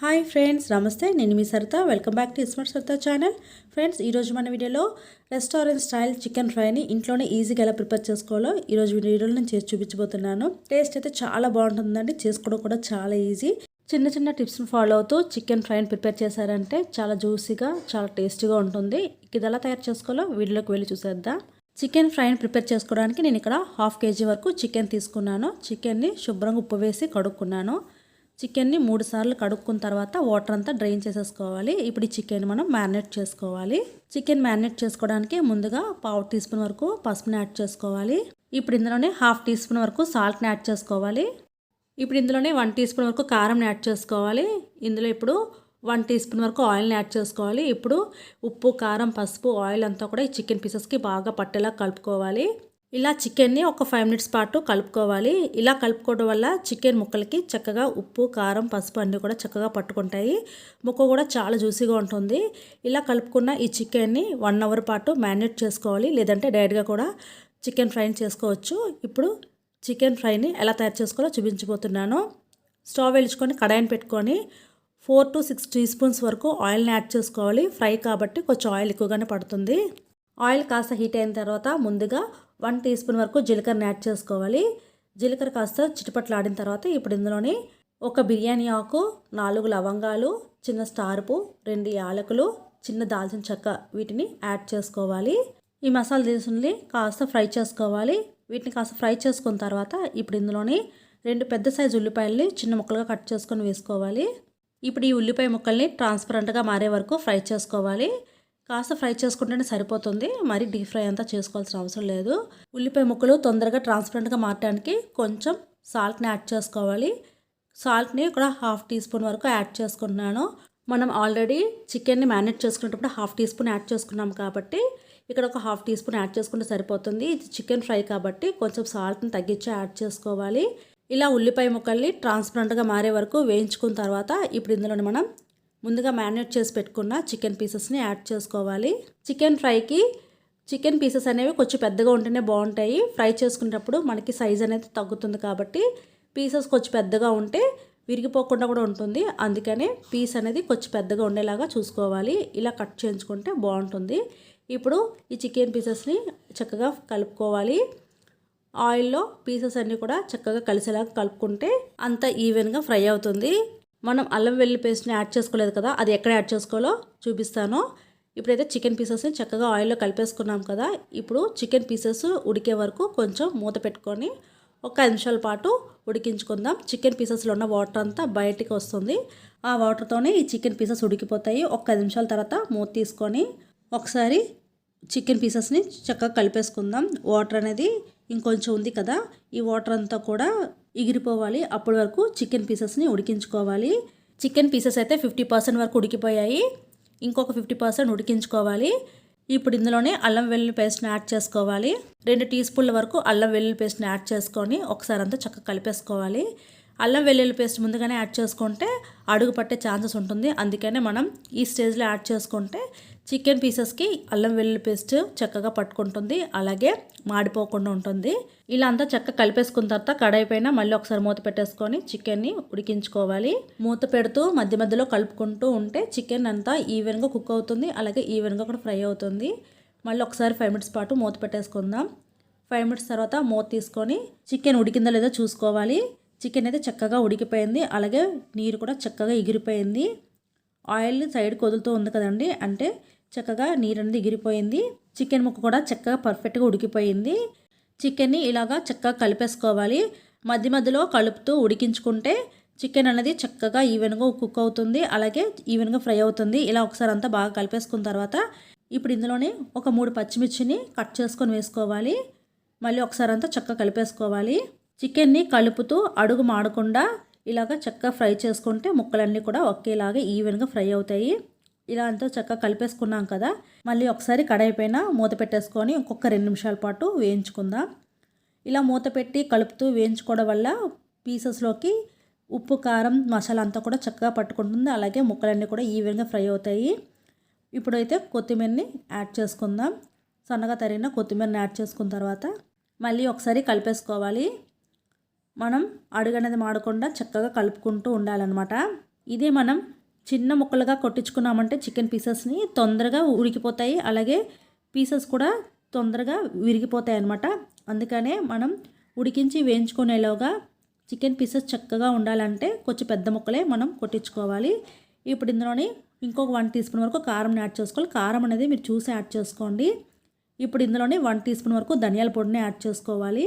Hi friends నమస్తే. నేను మీ Saritha. Welcome back to iSmart Saritha channel. Friends ఈరోజు మన వీడియోలో రెస్టారెంట్ స్టైల్ చికెన్ ఫ్రైని ఇంట్లోనే ఈజీగా ఎలా ప్రిపేర్ చేసుకోవాలో ఈరోజు వీడియోలో నేను చేసి చూపించబోతున్నాను. టేస్ట్ అయితే చాలా బాగుంటుందండి. చేసుకోవడం కూడా చాలా ఈజీ. చిన్న చిన్న టిప్స్ని ఫాలో అవుతూ చికెన్ ఫ్రైని ప్రిపేర్ చేశారంటే చాలా జ్యూసీగా చాలా టేస్టీగా ఉంటుంది. ఇది ఎలా తయారు చేసుకోవాలో వీడియోలోకి వెళ్ళి చూసేద్దాం. చికెన్ ఫ్రైని ప్రిపేర్ చేసుకోవడానికి నేను ఇక్కడ హాఫ్ కేజీ వరకు చికెన్ తీసుకున్నాను. చికెన్ని శుభ్రంగా ఉప్పు వేసి కడుక్కున్నాను. చికెన్ని మూడు సార్లు కడుక్కున్న తర్వాత వాటర్ అంతా డ్రైన్ చేసేసుకోవాలి. ఇప్పుడు ఈ చికెన్ మనం మ్యారినేట్ చేసుకోవాలి. చికెన్ మ్యారినేట్ చేసుకోవడానికి ముందుగా పావు టీ స్పూన్ వరకు పసుపుని యాడ్ చేసుకోవాలి. ఇప్పుడు ఇందులోనే హాఫ్ టీ స్పూన్ వరకు సాల్ట్ని యాడ్ చేసుకోవాలి. ఇప్పుడు ఇందులోనే వన్ టీ స్పూన్ వరకు కారంని యాడ్ చేసుకోవాలి. ఇందులో ఇప్పుడు వన్ టీ స్పూన్ వరకు ఆయిల్ని యాడ్ చేసుకోవాలి. ఇప్పుడు ఉప్పు కారం పసుపు ఆయిల్ అంతా కూడా ఈ చికెన్ పీసెస్కి బాగా పట్టేలా కలుపుకోవాలి. ఇలా చికెన్ని ఒక ఫైవ్ మినిట్స్ పాటు కలుపుకోవాలి. ఇలా కలుపుకోవడం వల్ల చికెన్ ముక్కలకి చక్కగా ఉప్పు కారం పసుపు అన్నీ కూడా చక్కగా పట్టుకుంటాయి. ముక్క కూడా చాలా జ్యూసీగా ఉంటుంది. ఇలా కలుపుకున్న ఈ చికెన్ని వన్ అవర్ పాటు మ్యారినేట్ చేసుకోవాలి. లేదంటే డైరెక్ట్గా కూడా చికెన్ ఫ్రైని చేసుకోవచ్చు. ఇప్పుడు చికెన్ ఫ్రైని ఎలా తయారు చేసుకోవాలో చూపించబోతున్నాను. స్టవ్ వెలుచుకొని కడాయిని పెట్టుకొని four to six teaspoons వరకు ఆయిల్ని యాడ్ చేసుకోవాలి. ఫ్రై కాబట్టి కొంచెం ఆయిల్ ఎక్కువగానే పడుతుంది. ఆయిల్ కాస్త హీట్ అయిన తర్వాత ముందుగా వన్ టీ స్పూన్ వరకు జీలకర్రని యాడ్ చేసుకోవాలి. జీలకర్ర కాస్త చిటపట్లాడిన తర్వాత ఇప్పుడు ఇందులోని ఒక బిర్యానీ ఆకు నాలుగు లవంగాలు చిన్న స్టార్పు రెండు యాలకులు చిన్న దాల్చిన చెక్క వీటిని యాడ్ చేసుకోవాలి. ఈ మసాలా దినుసుల్ని కాస్త ఫ్రై చేసుకోవాలి. వీటిని కాస్త ఫ్రై చేసుకున్న తర్వాత ఇప్పుడు ఇందులోని రెండు పెద్ద సైజు ఉల్లిపాయల్ని చిన్న ముక్కలుగా కట్ చేసుకొని వేసుకోవాలి. ఇప్పుడు ఈ ఉల్లిపాయ ముక్కల్ని ట్రాన్స్పరెంట్గా మారే వరకు ఫ్రై చేసుకోవాలి. కాస్త ఫ్రై చేసుకుంటేనే సరిపోతుంది. మరి డీప్ ఫ్రై అంతా చేసుకోవాల్సిన అవసరం లేదు. ఉల్లిపాయ ముక్కలు తొందరగా ట్రాన్స్పరెంట్గా మారడానికి కొంచెం సాల్ట్ని యాడ్ చేసుకోవాలి. సాల్ట్ని ఇక్కడ హాఫ్ టీ స్పూన్ వరకు యాడ్ చేసుకుంటున్నాను. మనం ఆల్రెడీ చికెన్ని మ్యారినేట్ చేసుకునేటప్పుడు హాఫ్ టీ స్పూన్ యాడ్ చేసుకున్నాం కాబట్టి ఇక్కడ ఒక హాఫ్ టీ స్పూన్ యాడ్ చేసుకుంటే సరిపోతుంది. ఇది చికెన్ ఫ్రై కాబట్టి కొంచెం సాల్ట్ని తగ్గించి యాడ్ చేసుకోవాలి. ఇలా ఉల్లిపాయ ముక్కల్ని ట్రాన్స్పరెంట్గా మారే వరకు వేయించుకున్న తర్వాత ఇప్పుడు ఇందులో మనం ముందుగా మ్యారినేట్ చేసి పెట్టుకున్న చికెన్ పీసెస్ని యాడ్ చేసుకోవాలి. చికెన్ ఫ్రైకి చికెన్ పీసెస్ అనేవి కొంచెం పెద్దగా ఉంటేనే బాగుంటాయి. ఫ్రై చేసుకునేటప్పుడు మనకి సైజ్ అనేది తగ్గుతుంది కాబట్టి పీసెస్ కొంచెం పెద్దగా ఉంటే విరిగిపోకుండా కూడా ఉంటుంది. అందుకనే పీస్ అనేది కొంచెం పెద్దగా ఉండేలాగా చూసుకోవాలి. ఇలా కట్ చేయించుకుంటే బాగుంటుంది. ఇప్పుడు ఈ చికెన్ పీసెస్ని చక్కగా కలుపుకోవాలి. ఆయిల్లో పీసెస్ అన్నీ కూడా చక్కగా కలిసేలాగా కలుపుకుంటే అంత ఈవెన్గా ఫ్రై అవుతుంది. మనం అల్లం వెల్లుల్లి పేస్ట్ని యాడ్ చేసుకోలేదు కదా అది ఎక్కడ యాడ్ చేసుకోవాలో చూపిస్తాను. ఇప్పుడైతే చికెన్ పీసెస్ని చక్కగా ఆయిల్లో కలిపేసుకున్నాం కదా ఇప్పుడు చికెన్ పీసెస్ ఉడికే వరకు కొంచెం మూత పెట్టుకొని ఒక ఐదు నిమిషాల పాటు ఉడికించుకుందాం. చికెన్ పీసెస్లో ఉన్న వాటర్ అంతా బయటికి వస్తుంది. ఆ వాటర్తోనే ఈ చికెన్ పీసెస్ ఉడికిపోతాయి. ఒక ఐదు నిమిషాల తర్వాత మూత తీసుకొని ఒకసారి చికెన్ పీసెస్ని చక్కగా కలిపేసుకుందాం. వాటర్ అనేది ఇంకొంచెం ఉంది కదా ఈ వాటర్ అంతా కూడా ఎగిరిపోవాలి అప్పటి వరకు చికెన్ పీసెస్ని ఉడికించుకోవాలి. చికెన్ పీసెస్ అయితే ఫిఫ్టీ పర్సెంట్ వరకు ఉడికిపోయాయి. ఇంకొక ఫిఫ్టీ పర్సెంట్ ఉడికించుకోవాలి. ఇప్పుడు ఇందులోనే అల్లం వెల్లుల్లి పేస్ట్ని యాడ్ చేసుకోవాలి. రెండు టీ స్పూన్ల వరకు అల్లం వెల్లుల్లి పేస్ట్ని యాడ్ చేసుకొని ఒకసారి అంతా చక్కగా కలిపేసుకోవాలి. అల్లం వెల్లుల్లి పేస్ట్ ముందుగానే యాడ్ చేసుకుంటే అడుగు పట్టే ఛాన్సెస్ ఉంటుంది. అందుకనే మనం ఈ స్టేజ్లో యాడ్ చేసుకుంటే చికెన్ పీసెస్కి అల్లం వెల్లుల్లి పేస్ట్ చక్కగా పట్టుకుంటుంది. అలాగే మాడిపోకుండా ఉంటుంది. ఇలా అంతా చక్కగా కలిపేసుకున్న తర్వాత కడాయి పైన మళ్ళీ ఒకసారి మూత పెట్టేసుకొని చికెన్ని ఉడికించుకోవాలి. మూత పెడుతూ మధ్య మధ్యలో కలుపుకుంటూ ఉంటే చికెన్ అంతా ఈవెన్గా కుక్ అవుతుంది. అలాగే ఈవెన్గా కూడా ఫ్రై అవుతుంది. మళ్ళీ ఒకసారి ఫైవ్ మినిట్స్ పాటు మూత పెట్టేసుకుందాం. ఫైవ్ మినిట్స్ తర్వాత మూత తీసుకొని చికెన్ ఉడికిందో లేదో చూసుకోవాలి. చికెన్ అయితే చక్కగా ఉడికిపోయింది. అలాగే నీరు కూడా చక్కగా ఎగిరిపోయింది. ఆయిల్ సైడ్ కొదులుతూ ఉంది కదండి. అంటే చక్కగా నీరు అనేది ఎగిరిపోయింది. చికెన్ ముక్క కూడా చక్కగా పర్ఫెక్ట్గా ఉడికిపోయింది. చికెన్ని ఇలాగా చక్కగా కలిపేసుకోవాలి. మధ్య మధ్యలో కలుపుతూ ఉడికించుకుంటే చికెన్ అనేది చక్కగా ఈవెన్గా కుక్ అవుతుంది. అలాగే ఈవెన్గా ఫ్రై అవుతుంది. ఇలా ఒకసారి అంతా బాగా కలిపేసుకున్న తర్వాత ఇప్పుడు ఇందులోనే ఒక మూడు పచ్చిమిర్చిని కట్ చేసుకొని వేసుకోవాలి. మళ్ళీ ఒకసారి అంతా చక్కగా కలిపేసుకోవాలి. చికెన్ని కలుపుతూ అడుగు మాడకుండా ఇలాగ చక్కగా ఫ్రై చేసుకుంటే ముక్కలన్నీ కూడా ఒకేలాగా ఈవెన్గా ఫ్రై అవుతాయి. ఇలా అంతా చక్కగా కలిపేసుకున్నాం కదా. మళ్ళీ ఒకసారి కడాయి పైన మూత పెట్టేసుకొని ఇంకొక రెండు నిమిషాల పాటు వేయించుకుందాం. ఇలా మూత పెట్టి కలుపుతూ వేయించుకోవడం వల్ల పీసెస్లోకి ఉప్పు కారం మసాలా అంతా కూడా చక్కగా పట్టుకుంటుంది. అలాగే ముక్కలన్నీ కూడా ఈవెన్గా ఫ్రై అవుతాయి. ఇప్పుడైతే కొత్తిమీరని యాడ్ చేసుకుందాం. సన్నగా తరిగిన కొత్తిమీరని యాడ్ చేసుకున్న తర్వాత మళ్ళీ ఒకసారి కలిపేసుకోవాలి. మనం అడుగనేది మాడకుండా చక్కగా కలుపుకుంటూ ఉండాలన్నమాట. ఇదే మనం చిన్న ముక్కలుగా కొట్టించుకున్నామంటే చికెన్ పీసెస్ని తొందరగా ఉడికిపోతాయి. అలాగే పీసెస్ కూడా తొందరగా విరిగిపోతాయి అన్నమాట అందుకనే మనం ఉడికించి వేయించుకునేలోగా చికెన్ పీసెస్ చక్కగా ఉండాలంటే కొంచెం పెద్ద ముక్కలే మనం కొట్టించుకోవాలి. ఇప్పుడు ఇందులోని ఇంకొక వన్ టీ స్పూన్ వరకు కారం యాడ్ చేసుకోవాలి. కారం అనేది మీరు చూసి యాడ్ చేసుకోండి. ఇప్పుడు ఇందులోనే వన్ టీ స్పూన్ వరకు ధనియాల పొడిని యాడ్ చేసుకోవాలి.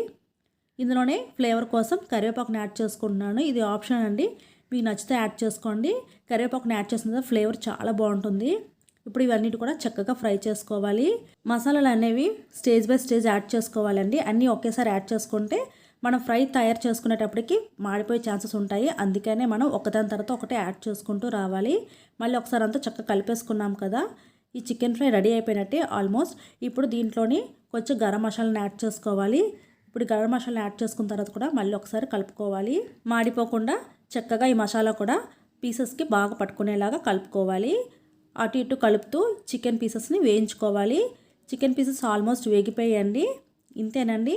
ఇందులోనే ఫ్లేవర్ కోసం కరివేపాకుని యాడ్ చేసుకుంటున్నాను. ఇది ఆప్షన్ అండి. మీకు నచ్చితే యాడ్ చేసుకోండి. కరివేపాకుని యాడ్ చేసిన ఫ్లేవర్ చాలా బాగుంటుంది. ఇప్పుడు ఇవన్నీ కూడా చక్కగా ఫ్రై చేసుకోవాలి. మసాలాలు అనేవి స్టేజ్ బై స్టేజ్ యాడ్ చేసుకోవాలండి. అన్నీ ఒకేసారి యాడ్ చేసుకుంటే మనం ఫ్రై తయారు చేసుకునేటప్పటికి మాడిపోయే ఛాన్సెస్ ఉంటాయి. అందుకనే మనం ఒకదాని తర్వాత ఒకటే యాడ్ చేసుకుంటూ రావాలి. మళ్ళీ ఒకసారి అంతా చక్కగా కలిపేసుకున్నాం కదా. ఈ చికెన్ ఫ్రై రెడీ అయిపోయినట్టే ఆల్మోస్ట్. ఇప్పుడు దీంట్లోని కొంచెం గరం మసాలాని యాడ్ చేసుకోవాలి. ఇప్పుడు గరం మసాలా యాడ్ చేసుకున్న తర్వాత కూడా మళ్ళీ ఒకసారి కలుపుకోవాలి. మాడిపోకుండా చక్కగా ఈ మసాలా కూడా పీసెస్కి బాగా పట్టుకునేలాగా కలుపుకోవాలి. అటు ఇటు కలుపుతూ చికెన్ పీసెస్ని వేయించుకోవాలి. చికెన్ పీసెస్ ఆల్మోస్ట్ వేగిపోయాయండి. ఇంతేనండి.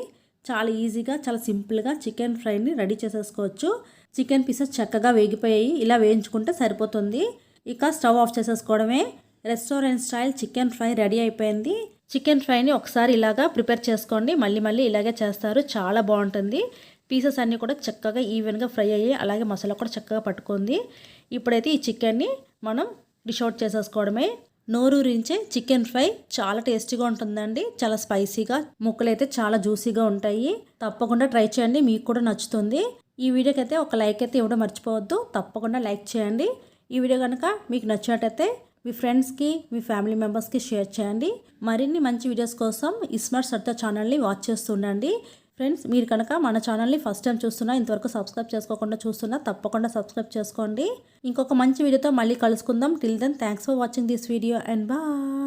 చాలా ఈజీగా చాలా సింపుల్గా చికెన్ ఫ్రైని రెడీ చేసేసుకోవచ్చు. చికెన్ పీసెస్ చక్కగా వేగిపోయాయి. ఇలా వేయించుకుంటే సరిపోతుంది. ఇక స్టవ్ ఆఫ్ చేసేసుకోవడమే. Restaurant style chicken fry ready అయిపోయింది. చికెన్ ఫ్రైని ఒకసారి ఇలాగా ప్రిపేర్ చేసుకోండి. మళ్ళీ మళ్ళీ ఇలాగే చేస్తారు. చాలా బాగుంటుంది. పీసెస్ అన్నీ కూడా చక్కగా ఈవెన్గా ఫ్రై అయ్యి అలాగే మసాలా కూడా చక్కగా పట్టుకుంది. ఇప్పుడైతే ఈ చికెన్ని మనం డిష్ అవుట్ చేసేసుకోవడమే. నోరూరించే చికెన్ ఫ్రై చాలా టేస్టీగా ఉంటుందండి. చాలా స్పైసీగా ముక్కలు అయితే చాలా జ్యూసీగా ఉంటాయి. తప్పకుండా ట్రై చేయండి. మీకు కూడా నచ్చుతుంది. ఈ వీడియోకి అయితే ఒక లైక్ అయితే ఇవ్వడం మర్చిపోవద్దు. తప్పకుండా లైక్ చేయండి. ఈ వీడియో కనుక మీకు నచ్చినట్టయితే మీ ఫ్రెండ్స్కి మీ ఫ్యామిలీ మెంబర్స్కి షేర్ చేయండి. మరిన్ని మంచి వీడియోస్ కోసం ఇస్మార్ట్ సర్తా ఛానల్ని వాచ్ చేస్తుండండి ఫ్రెండ్స్ మీరు కనుక మన ఛానల్ని ఫస్ట్ టైం చూస్తున్నా ఇంతవరకు సబ్స్క్రైబ్ చేసుకోకుండా చూస్తున్నా తప్పకుండా సబ్స్క్రైబ్ చేసుకోండి. ఇంకొక మంచి వీడియోతో మళ్ళీ కలుసుకుందాం. Till then thanks for watching this video and bye